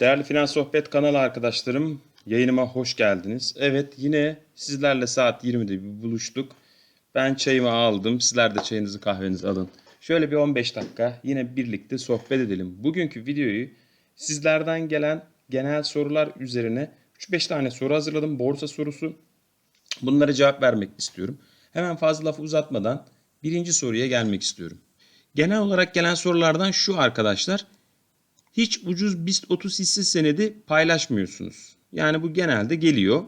Değerli Finans Sohbet kanalı arkadaşlarım, yayınıma hoş geldiniz. Evet, yine sizlerle saat 20'de bir buluştuk. Ben çayımı aldım, sizler de çayınızı kahvenizi alın. Şöyle bir 15 dakika yine birlikte sohbet edelim. Bugünkü videoyu sizlerden gelen genel sorular üzerine 3-5 tane soru hazırladım. Borsa sorusu. Bunlara cevap vermek istiyorum. Hemen fazla lafı uzatmadan birinci soruya gelmek istiyorum. Genel olarak gelen sorulardan şu arkadaşlar. Hiç ucuz BIST 30 hisse senedi paylaşmıyorsunuz. Yani bu genelde geliyor.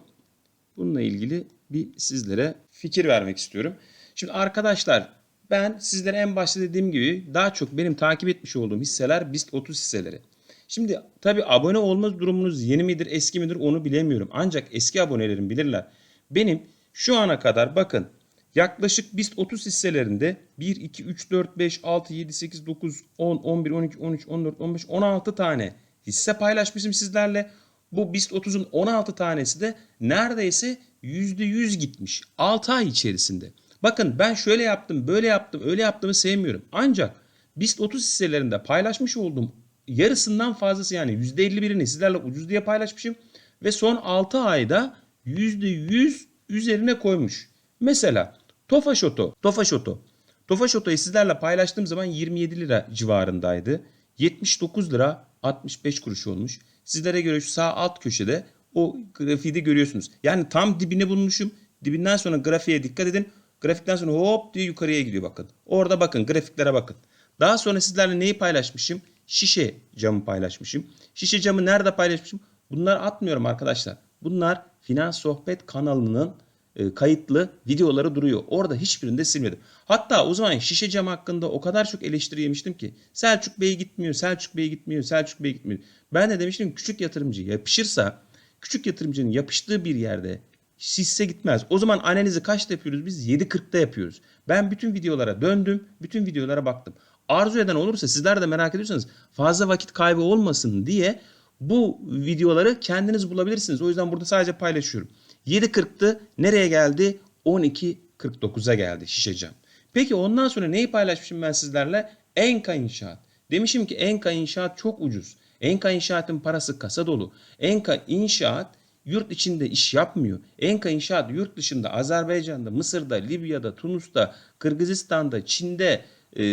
Bununla ilgili bir sizlere fikir vermek istiyorum. Şimdi arkadaşlar ben sizlere en başta dediğim gibi daha çok benim takip etmiş olduğum hisseler BIST 30 hisseleri. Şimdi tabi abone olma durumunuz yeni midir eski midir onu bilemiyorum. Ancak eski abonelerim bilirler. Benim şu ana kadar bakın yaklaşık BIST 30 hisselerinde 1, 2, 3, 4, 5, 6, 7, 8, 9, 10, 11, 12, 13, 14, 15, 16 tane hisse paylaşmışım sizlerle. Bu BIST 30'un 16 tanesi de neredeyse %100 gitmiş 6 ay içerisinde. Bakın ben şöyle yaptım, böyle yaptım, öyle yaptığımı sevmiyorum. Ancak BIST 30 hisselerinde paylaşmış olduğum yarısından fazlası yani %51'ini sizlerle ucuz diye paylaşmışım. Ve son 6 ayda %100 üzerine koymuş. Mesela Tofaş Oto, Tofaş Oto. Tofaş Oto'yu sizlerle paylaştığım zaman 27 lira civarındaydı. 79 lira 65 kuruş olmuş. Sizlere göre şu sağ alt köşede o grafiği de görüyorsunuz. Yani tam dibini bulmuşum. Dibinden sonra grafiğe dikkat edin. Grafikten sonra hop diye yukarıya gidiyor bakın. Orada bakın grafiklere bakın. Daha sonra sizlerle neyi paylaşmışım? Şişe camı paylaşmışım. Şişe camı nerede paylaşmışım? Bunları atmıyorum arkadaşlar. Bunlar Finans Sohbet kanalının e, kayıtlı videoları duruyor. Orada hiçbirini de silmedim. Hatta o zaman şişe cam hakkında o kadar çok eleştiri yemiştim ki Selçuk Bey gitmiyor, Selçuk Bey gitmiyor, Selçuk Bey gitmiyor. Ben de demiştim küçük yatırımcı yapışırsa küçük yatırımcının yapıştığı bir yerde hisse gitmez. O zaman analizi kaçta yapıyoruz biz? 7.40'da yapıyoruz. Ben bütün videolara döndüm, bütün videolara baktım. Arzu eden olursa sizler de merak ediyorsanız fazla vakit kaybı olmasın diye bu videoları kendiniz bulabilirsiniz. O yüzden burada sadece paylaşıyorum. 7.40'tı. Nereye geldi? 12.49'a geldi şişe cam. Peki ondan sonra neyi paylaşmışım ben sizlerle? Enka İnşaat. Demişim ki Enka İnşaat çok ucuz. Enka İnşaat'ın parası kasa dolu. Enka İnşaat yurt içinde iş yapmıyor. Enka İnşaat yurt dışında Azerbaycan'da, Mısır'da, Libya'da, Tunus'ta, Kırgızistan'da, Çin'de, ee,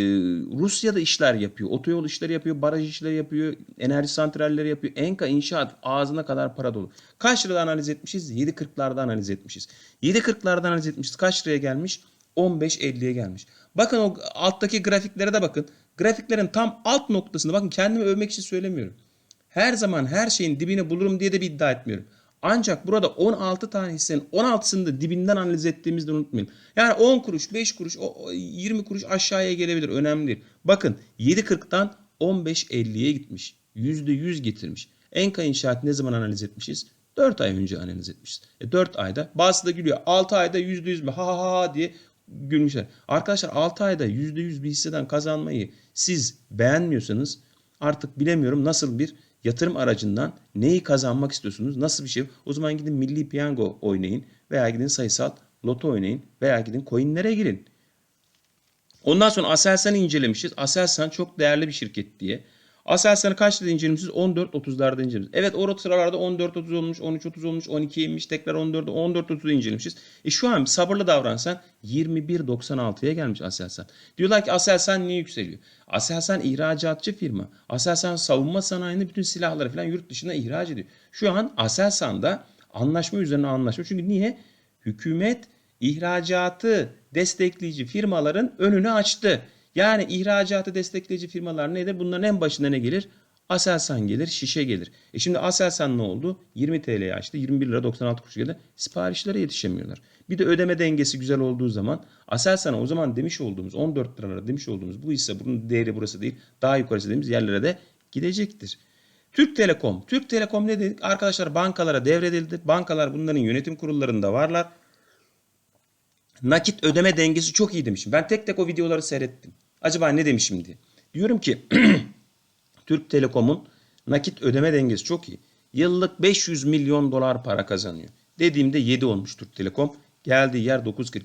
Rusya'da işler yapıyor. Otoyol işleri yapıyor, baraj işleri yapıyor, enerji santralleri yapıyor. Enka inşaat ağzına kadar para dolu. Kaç lirada analiz etmişiz? 7.40'larda analiz etmişiz. 7.40'larda analiz etmişiz. Kaç liraya gelmiş? 15.50'ye gelmiş. Bakın o alttaki grafiklere de bakın. Grafiklerin tam alt noktasında bakın kendimi övmek için söylemiyorum. Her zaman her şeyin dibini bulurum diye de bir iddia etmiyorum. Ancak burada 16 tane hissenin 16'sını da dibinden analiz ettiğimizde unutmayın. Yani 10 kuruş, 5 kuruş, 20 kuruş aşağıya gelebilir. Önemli değil. Bakın 7.40'dan 15.50'ye gitmiş. %100 getirmiş. Enka İnşaat ne zaman analiz etmişiz? 4 ay önce analiz etmişiz. E 4 ayda bazısı da gülüyor. 6 ayda %100 mü? Ha ha ha diye gülmüşler. Arkadaşlar 6 ayda %100 bir hisseden kazanmayı siz beğenmiyorsanız artık bilemiyorum nasıl bir yatırım aracından neyi kazanmak istiyorsunuz? Nasıl bir şey? O zaman gidin milli piyango oynayın veya gidin sayısal loto oynayın veya gidin coinlere girin. Ondan sonra Aselsan'ı incelemişiz. Aselsan çok değerli bir şirket diye. Aselsan'ı kaç lirada incelemişiz? 14.30'larda incelemişiz. Evet o sıralarda 14.30 olmuş, 13.30 olmuş, 12'ye inmiş, tekrar 14'e 14.30'da incelemişiz. E şu an sabırlı davransan 21.96'ya gelmiş Aselsan. Diyorlar ki Aselsan niye yükseliyor? Aselsan ihracatçı firma. Aselsan savunma sanayinde bütün silahları falan yurt dışına ihraç ediyor. Şu an Aselsan'da anlaşma üzerine anlaşma. Çünkü niye? Hükümet ihracatı destekleyici firmaların önünü açtı. Yani ihracatı destekleyici firmalar nedir? Bunların en başında ne gelir? Aselsan gelir, şişe gelir. E şimdi Aselsan ne oldu? 20 TL'ye açtı. 21 lira 96 kuruş geldi. Siparişlere yetişemiyorlar. Bir de ödeme dengesi güzel olduğu zaman Aselsan'a o zaman demiş olduğumuz 14 liralara demiş olduğumuz bu hisse bunun değeri burası değil. Daha yukarısı dediğimiz yerlere de gidecektir. Türk Telekom. Türk Telekom ne dedik? Arkadaşlar bankalara devredildi. Bankalar bunların yönetim kurullarında varlar. Nakit ödeme dengesi çok iyi demişim. Ben tek tek o videoları seyrettim. Acaba ne demişim diye. Diyorum ki Türk Telekom'un nakit ödeme dengesi çok iyi. Yıllık 500 milyon dolar para kazanıyor. Dediğimde 7 olmuş Türk Telekom. Geldiği yer 9.42.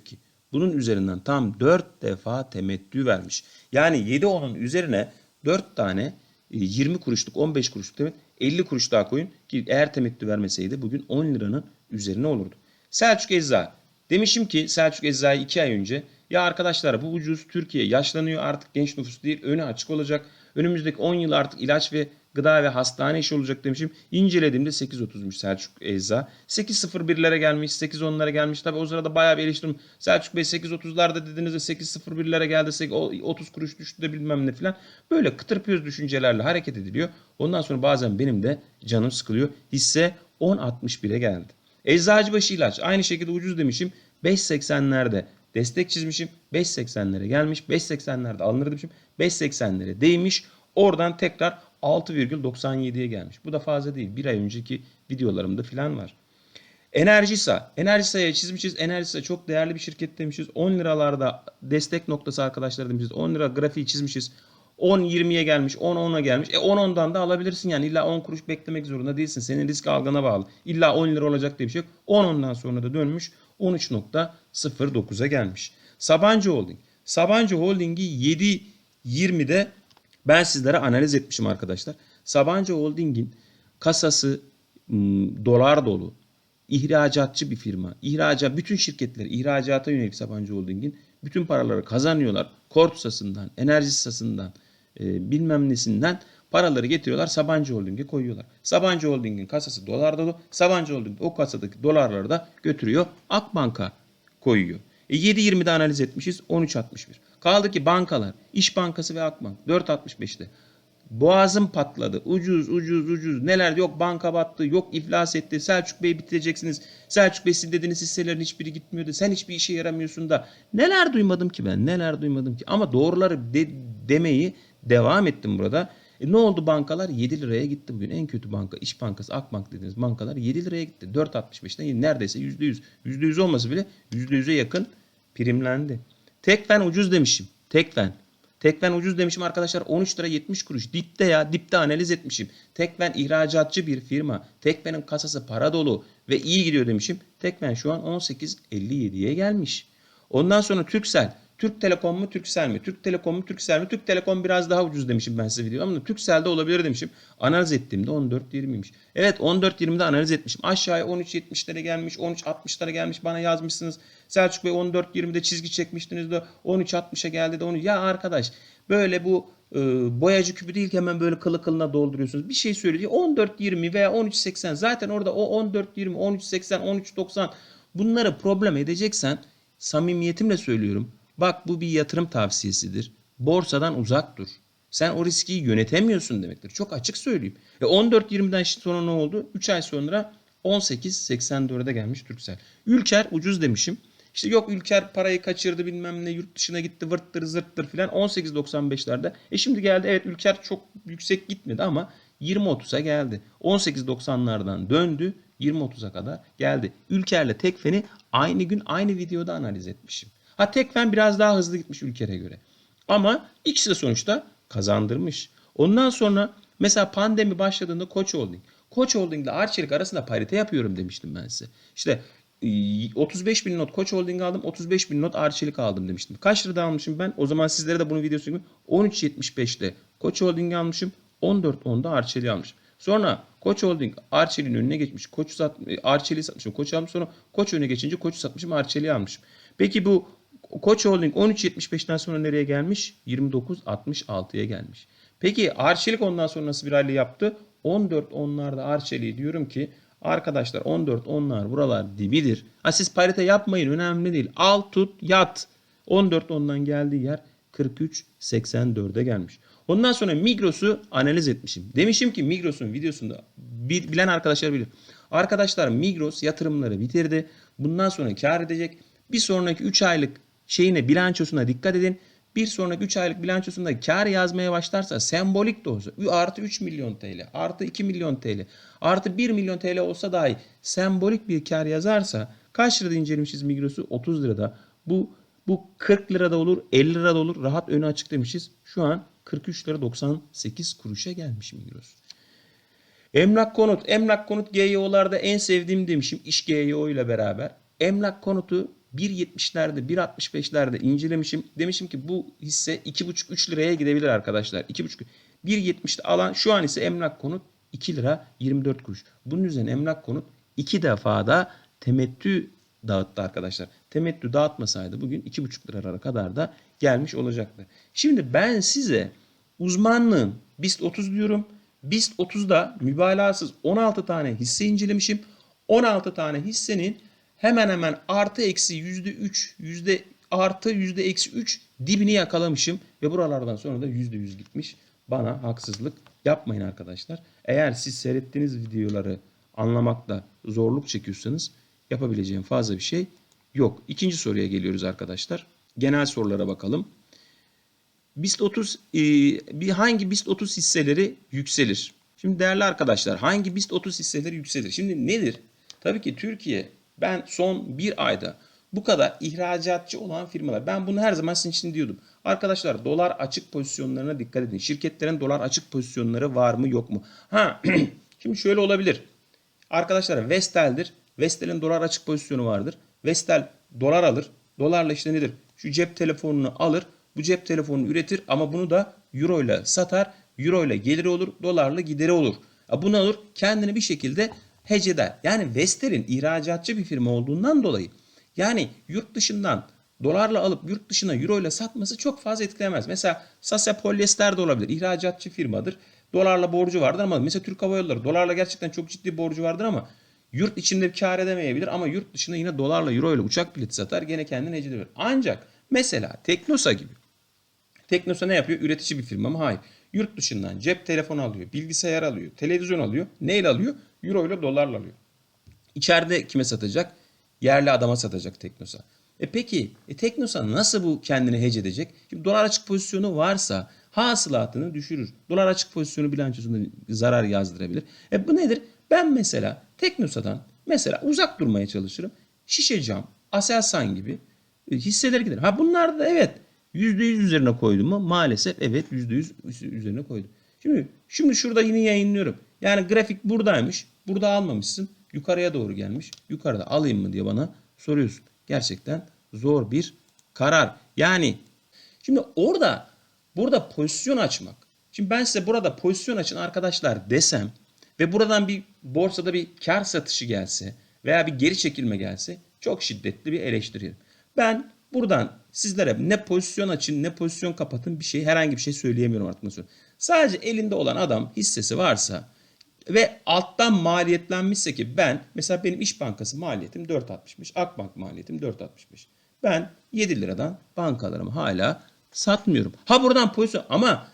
Bunun üzerinden tam 4 defa temettü vermiş. Yani 7 onun üzerine 4 tane e, 20 kuruşluk 15 kuruşluk demek 50 kuruş daha koyun ki eğer temettü vermeseydi bugün 10 liranın üzerine olurdu. Selçuk Ecza. Demişim ki Selçuk Ecza'yı 2 ay önce ya arkadaşlar bu ucuz Türkiye yaşlanıyor artık genç nüfus değil önü açık olacak. Önümüzdeki 10 yıl artık ilaç ve gıda ve hastane işi olacak demişim. İncelediğimde 8.30'muş Selçuk Ecza. 8.01'lere gelmiş, 8.10'lara gelmiş. Tabi o sırada bayağı bir eleştirdim. Selçuk Bey 8.30'larda dediniz de 8.01'lere geldi. 8 30 kuruş düştü de bilmem ne filan. Böyle kıtır düşüncelerle hareket ediliyor. Ondan sonra bazen benim de canım sıkılıyor. Hisse 10.61'e geldi. Eczacıbaşı ilaç aynı şekilde ucuz demişim. 5.80'lerde destek çizmişim. 5.80'lere gelmiş. 5.80'lerde alınır demişim. 5.80'lere değmiş. Oradan tekrar 6,97'ye gelmiş. Bu da fazla değil. Bir ay önceki videolarımda filan var. Enerjisa. Enerjisa'ya çizmişiz. Enerjisa çok değerli bir şirket demişiz. 10 liralarda destek noktası arkadaşlar demişiz. 10 lira grafiği çizmişiz. 10-20'ye gelmiş, 10-10'a gelmiş. E 10-10'dan da alabilirsin yani. İlla 10 kuruş beklemek zorunda değilsin. Senin risk algına bağlı. İlla 10 lira olacak diye bir şey yok. 10-10'dan sonra da dönmüş 13.09'a gelmiş. Sabancı Holding. Sabancı Holding'i 7.20'de ben sizlere analiz etmişim arkadaşlar. Sabancı Holding'in kasası dolar dolu. İhracatçı bir firma. İhracat bütün şirketler ihracata yönelik Sabancı Holding'in bütün paraları kazanıyorlar. Kortusasından, enerjisasından, e, bilmem nesinden paraları getiriyorlar Sabancı Holding'e koyuyorlar. Sabancı Holding'in kasası dolar dolu. Sabancı Holding o kasadaki dolarları da götürüyor Akbank'a koyuyor. E 7.20'de analiz etmişiz 13.61. Kaldı ki bankalar İş Bankası ve Akbank 4.65'te. Boğazım patladı. Ucuz ucuz ucuz. Neler yok banka battı. Yok iflas etti. Selçuk Bey bitireceksiniz. Selçuk Bey siz dediğiniz hisselerin hiçbiri gitmiyordu. Sen hiçbir işe yaramıyorsun da. Neler duymadım ki ben. Neler duymadım ki. Ama doğruları de, demeyi devam ettim burada. E ne oldu bankalar? 7 liraya gitti bugün. En kötü banka İş Bankası, Akbank dediğiniz bankalar 7 liraya gitti. 4.65'ten neredeyse %100. %100 olmasa bile %100'e yakın primlendi. Tekfen ucuz demişim. Tekfen. Tekfen ucuz demişim arkadaşlar 13 lira 70 kuruş. Dipte ya dipte analiz etmişim. Tekfen ihracatçı bir firma. Tekfen'in kasası para dolu ve iyi gidiyor demişim. Tekfen şu an 18.57'ye gelmiş. Ondan sonra Türksel. Türk Telekom mu Türksel mi? Türk Telekom mu Türksel mi? Türk Telekom biraz daha ucuz demişim ben size video ama Türksel'de olabilir demişim. Analiz ettiğimde 14.20'ymiş. Evet 14.20'de analiz etmişim. Aşağıya 13.70'lere gelmiş, 13.60'lara gelmiş bana yazmışsınız. Selçuk Bey 14.20'de çizgi çekmiştiniz de 13.60'a geldi de onu. Ya arkadaş böyle bu e, boyacı küpü değil ki hemen böyle kılı kılına dolduruyorsunuz. Bir şey söyledi. 14.20 veya 13.80 zaten orada o 14.20, 13.80, 13.90 bunları problem edeceksen samimiyetimle söylüyorum. Bak bu bir yatırım tavsiyesidir. Borsadan uzak dur. Sen o riski yönetemiyorsun demektir. Çok açık söyleyeyim. E 14.20'den sonra ne oldu? 3 ay sonra 18.84'e gelmiş Türksel. Ülker ucuz demişim. İşte yok Ülker parayı kaçırdı bilmem ne yurt dışına gitti vırttır zırttır filan 18.95'lerde. E şimdi geldi evet Ülker çok yüksek gitmedi ama 20.30'a geldi. 18.90'lardan döndü 20.30'a kadar geldi. Ülker'le Tekfen'i aynı gün aynı videoda analiz etmişim. Ha Tekfen biraz daha hızlı gitmiş Ülker'e göre. Ama ikisi de sonuçta kazandırmış. Ondan sonra mesela pandemi başladığında Koç Holding. Koç Holding ile Arçelik arasında parite yapıyorum demiştim ben size. İşte 35 bin not Koç Holding aldım. 35 bin not Arçelik aldım demiştim. Kaç lirada almışım ben? O zaman sizlere de bunun videosu gibi 13.75'te Koç Holding almışım. 14.10'da Arçelik almışım. Sonra Koç Holding Arçelik'in önüne geçmiş. Koç sat, Arçelik'i satmışım. Koç almışım. Sonra Koç önüne geçince Koç'u satmışım. Arçelik'i almışım. Peki bu Koç Holding 13.75'ten sonra nereye gelmiş? 29.66'ya gelmiş. Peki Arçelik ondan sonra nasıl bir hale yaptı? 14 onlarda Arçelik'i diyorum ki arkadaşlar 14 onlar buralar dibidir. Ha siz parite yapmayın önemli değil. Al tut yat. 14 ondan geldiği yer 43.84'e gelmiş. Ondan sonra Migros'u analiz etmişim. Demişim ki Migros'un videosunda bilen arkadaşlar bilir. Arkadaşlar Migros yatırımları bitirdi. Bundan sonra kar edecek. Bir sonraki 3 aylık şeyine bilançosuna dikkat edin. Bir sonraki 3 aylık bilançosunda kar yazmaya başlarsa sembolik de olsa artı 3 milyon TL, artı 2 milyon TL, artı 1 milyon TL olsa dahi sembolik bir kar yazarsa kaç lirada incelemişiz Migros'u? 30 lirada. Bu bu 40 lirada olur, 50 lirada olur. Rahat önü açık demişiz. Şu an 43 lira 98 kuruşa gelmiş Migros. Emlak konut. Emlak konut GYO'larda en sevdiğim demişim. İş GYO ile beraber. Emlak konutu 1.70'lerde 1.65'lerde incelemişim. Demişim ki bu hisse 2.5-3 liraya gidebilir arkadaşlar. 2.5 1.70'te alan şu an ise emlak konut 2 lira 24 kuruş. Bunun üzerine emlak konut iki defa da temettü dağıttı arkadaşlar. Temettü dağıtmasaydı bugün 2,5 liralara kadar da gelmiş olacaktı. Şimdi ben size uzmanlığın BIST 30 diyorum. BIST 30'da mübalağasız 16 tane hisse incelemişim. 16 tane hissenin hemen hemen artı eksi yüzde 3, yüzde artı yüzde eksi 3 dibini yakalamışım. Ve buralardan sonra da yüzde 100 gitmiş. Bana haksızlık yapmayın arkadaşlar. Eğer siz seyrettiğiniz videoları anlamakta zorluk çekiyorsanız yapabileceğim fazla bir şey yok. İkinci soruya geliyoruz arkadaşlar. Genel sorulara bakalım. BIST 30 e, bir hangi BIST 30 hisseleri yükselir? Şimdi değerli arkadaşlar hangi BIST 30 hisseleri yükselir? Şimdi nedir? Tabii ki Türkiye ben son bir ayda bu kadar ihracatçı olan firmalar ben bunu her zaman sizin için diyordum. Arkadaşlar dolar açık pozisyonlarına dikkat edin. Şirketlerin dolar açık pozisyonları var mı yok mu? Ha şimdi şöyle olabilir. Arkadaşlar Vestel'dir. Vestel'in dolar açık pozisyonu vardır. Vestel dolar alır. Dolarla işte nedir? Şu cep telefonunu alır. Bu cep telefonunu üretir ama bunu da euro ile satar. Euro ile geliri olur. Dolarla gideri olur. Ya Bunu alır kendini bir şekilde hedge eder. Yani Vestel'in ihracatçı bir firma olduğundan dolayı yani yurt dışından dolarla alıp yurt dışına euro ile satması çok fazla etkilemez. Mesela Sasya Polyester de olabilir. İhracatçı firmadır. Dolarla borcu vardır ama mesela Türk Hava Yolları dolarla gerçekten çok ciddi borcu vardır ama yurt içinde kar edemeyebilir ama yurt dışında yine dolarla euro ile uçak bileti satar gene kendini ecedebilir. Ancak mesela Teknosa gibi. Teknosa ne yapıyor? Üretici bir firma mı? Hayır. Yurt dışından cep telefonu alıyor, bilgisayar alıyor, televizyon alıyor. Neyle alıyor? Euro ile dolarla alıyor. İçeride kime satacak? Yerli adama satacak Teknosa. E peki e Teknosa nasıl bu kendini hece edecek? Şimdi dolar açık pozisyonu varsa hasılatını düşürür. Dolar açık pozisyonu bilançosunda zarar yazdırabilir. E bu nedir? Ben mesela Teknosa'dan mesela uzak durmaya çalışırım. Şişe cam, Aselsan gibi e, hisseler giderim. Ha bunlar da evet %100 üzerine koydum mu? Maalesef evet %100 üzerine koydum. Şimdi şimdi şurada yine yayınlıyorum. Yani grafik buradaymış. Burada almamışsın. Yukarıya doğru gelmiş. Yukarıda alayım mı diye bana soruyorsun. Gerçekten zor bir karar. Yani şimdi orada burada pozisyon açmak. Şimdi ben size burada pozisyon açın arkadaşlar desem ve buradan bir borsada bir kar satışı gelse veya bir geri çekilme gelse çok şiddetli bir eleştiririm. Ben buradan sizlere ne pozisyon açın ne pozisyon kapatın bir şey herhangi bir şey söyleyemiyorum artık sonra. Sadece elinde olan adam hissesi varsa ve alttan maliyetlenmişse ki ben mesela benim İş Bankası maliyetim 4.65, Akbank maliyetim 4.65. Ben 7 liradan bankalarımı hala satmıyorum. Ha buradan pozisyon ama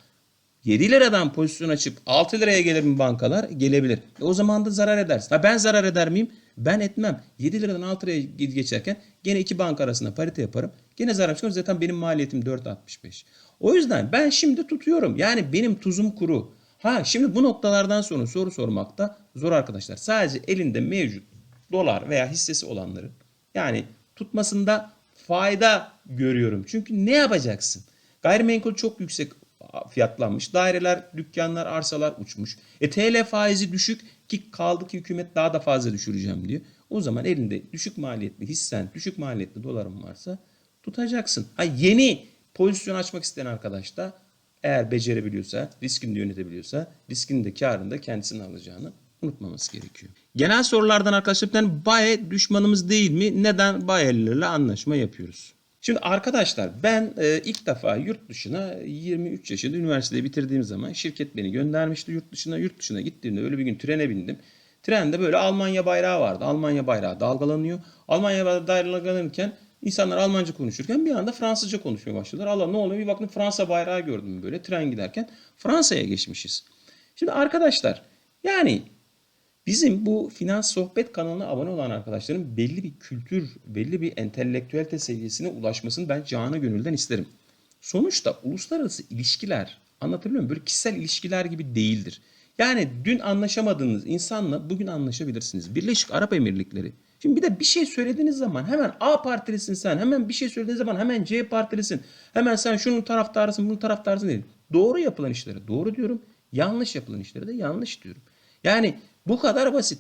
7 liradan pozisyon açıp 6 liraya gelir mi bankalar? Gelebilir. E o zaman da zarar edersin. Ha ben zarar eder miyim? Ben etmem. 7 liradan 6 liraya geçerken gene iki banka arasında parite yaparım. Gene zarar çıkar. Zaten benim maliyetim 4.65. O yüzden ben şimdi tutuyorum. Yani benim tuzum kuru. Ha şimdi bu noktalardan sonra soru sormak da zor arkadaşlar. Sadece elinde mevcut dolar veya hissesi olanların yani tutmasında fayda görüyorum. Çünkü ne yapacaksın? Gayrimenkul çok yüksek fiyatlanmış. Daireler, dükkanlar, arsalar uçmuş. E TL faizi düşük ki kaldı ki hükümet daha da fazla düşüreceğim diyor. O zaman elinde düşük maliyetli hissen, düşük maliyetli doların varsa tutacaksın. Ha yeni pozisyon açmak isteyen arkadaş da eğer becerebiliyorsa, riskini de yönetebiliyorsa riskini de karını da kendisinin alacağını unutmaması gerekiyor. Genel sorulardan arkadaşlar bir tane Baye düşmanımız değil mi? Neden Bayelilerle anlaşma yapıyoruz? Şimdi arkadaşlar ben e, ilk defa yurt dışına 23 yaşında üniversiteyi bitirdiğim zaman şirket beni göndermişti yurt dışına. Yurt dışına gittiğimde öyle bir gün trene bindim. Trende böyle Almanya bayrağı vardı. Almanya bayrağı dalgalanıyor. Almanya bayrağı dalgalanırken insanlar Almanca konuşurken bir anda Fransızca konuşmaya başladılar. Allah ne oluyor? Bir baktım Fransa bayrağı gördüm böyle tren giderken. Fransa'ya geçmişiz. Şimdi arkadaşlar yani Bizim bu Finans Sohbet kanalına abone olan arkadaşların belli bir kültür, belli bir entelektüelite seviyesine ulaşmasını ben canı gönülden isterim. Sonuçta uluslararası ilişkiler, anlatabiliyor muyum? Böyle kişisel ilişkiler gibi değildir. Yani dün anlaşamadığınız insanla bugün anlaşabilirsiniz. Birleşik Arap Emirlikleri. Şimdi bir de bir şey söylediğiniz zaman hemen A partilisin sen. Hemen bir şey söylediğiniz zaman hemen C partilisin. Hemen sen şunun taraftarısın, bunun taraftarısın değil. Doğru yapılan işlere doğru diyorum. Yanlış yapılan işlere de yanlış diyorum. Yani bu kadar basit.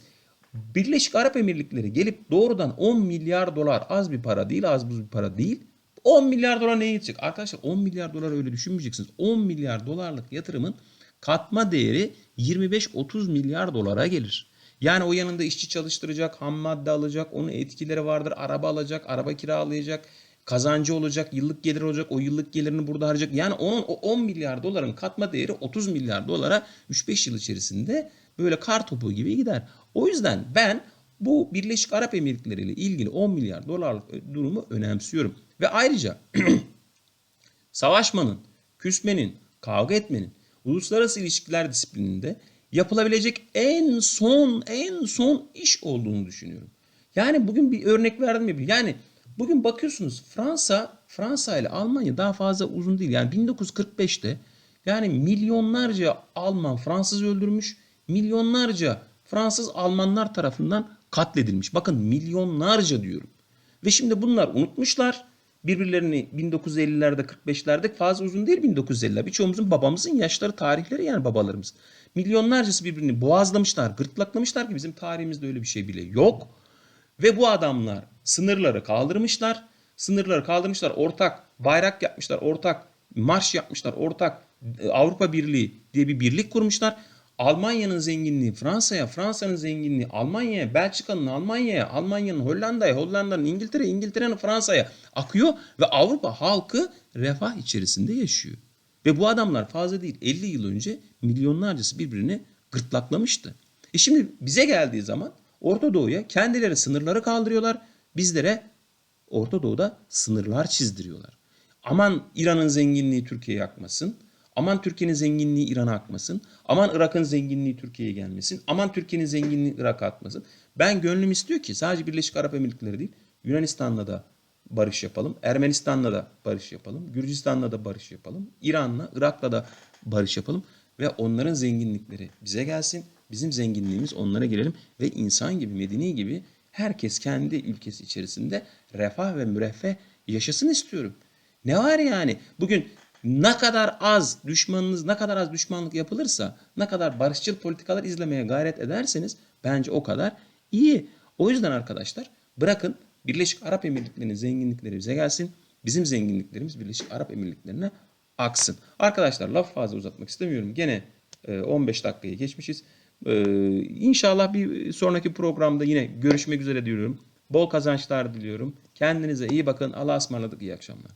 Birleşik Arap Emirlikleri gelip doğrudan 10 milyar dolar az bir para değil, az buz bir para değil. 10 milyar dolar neye gidecek? Arkadaşlar 10 milyar dolar öyle düşünmeyeceksiniz. 10 milyar dolarlık yatırımın katma değeri 25-30 milyar dolara gelir. Yani o yanında işçi çalıştıracak, ham madde alacak, onun etkileri vardır. Araba alacak, araba kiralayacak, kazancı olacak, yıllık gelir olacak. O yıllık gelirini burada harcayacak. Yani onun o 10 milyar doların katma değeri 30 milyar dolara 3-5 yıl içerisinde böyle kar topu gibi gider. O yüzden ben bu Birleşik Arap Emirlikleri ile ilgili 10 milyar dolarlık durumu önemsiyorum. Ve ayrıca savaşmanın, küsmenin, kavga etmenin uluslararası ilişkiler disiplininde yapılabilecek en son en son iş olduğunu düşünüyorum. Yani bugün bir örnek verdim ya. Yani bugün bakıyorsunuz Fransa Fransa ile Almanya daha fazla uzun değil. Yani 1945'te yani milyonlarca Alman Fransız öldürmüş, milyonlarca Fransız Almanlar tarafından katledilmiş. Bakın milyonlarca diyorum. Ve şimdi bunlar unutmuşlar. Birbirlerini 1950'lerde 45'lerde fazla uzun değil 1950'ler. Birçoğumuzun babamızın yaşları tarihleri yani babalarımız. Milyonlarcası birbirini boğazlamışlar, gırtlaklamışlar ki bizim tarihimizde öyle bir şey bile yok. Ve bu adamlar sınırları kaldırmışlar. Sınırları kaldırmışlar. Ortak bayrak yapmışlar. Ortak marş yapmışlar. Ortak e, Avrupa Birliği diye bir birlik kurmuşlar. Almanya'nın zenginliği Fransa'ya, Fransa'nın zenginliği Almanya'ya, Belçika'nın Almanya'ya, Almanya'nın Hollanda'ya, Hollanda'nın İngiltere, İngiltere'nin Fransa'ya akıyor ve Avrupa halkı refah içerisinde yaşıyor. Ve bu adamlar fazla değil 50 yıl önce milyonlarcası birbirini gırtlaklamıştı. E şimdi bize geldiği zaman Orta Doğu'ya kendileri sınırları kaldırıyorlar. Bizlere Orta Doğu'da sınırlar çizdiriyorlar. Aman İran'ın zenginliği Türkiye'ye akmasın. Aman Türkiye'nin zenginliği İran'a akmasın. Aman Irak'ın zenginliği Türkiye'ye gelmesin. Aman Türkiye'nin zenginliği Irak'a akmasın. Ben gönlüm istiyor ki sadece Birleşik Arap Emirlikleri değil Yunanistan'la da barış yapalım. Ermenistan'la da barış yapalım. Gürcistan'la da barış yapalım. İran'la, Irak'la da barış yapalım. Ve onların zenginlikleri bize gelsin. Bizim zenginliğimiz onlara gelelim. Ve insan gibi, medeni gibi herkes kendi ülkesi içerisinde refah ve müreffeh yaşasın istiyorum. Ne var yani? Bugün ne kadar az düşmanınız, ne kadar az düşmanlık yapılırsa, ne kadar barışçıl politikalar izlemeye gayret ederseniz bence o kadar iyi. O yüzden arkadaşlar bırakın Birleşik Arap Emirlikleri'nin zenginlikleri bize gelsin. Bizim zenginliklerimiz Birleşik Arap Emirlikleri'ne aksın. Arkadaşlar laf fazla uzatmak istemiyorum. Gene e, 15 dakikayı geçmişiz. E, İnşallah bir sonraki programda yine görüşmek üzere diyorum. Bol kazançlar diliyorum. Kendinize iyi bakın. Allah'a ısmarladık. İyi akşamlar.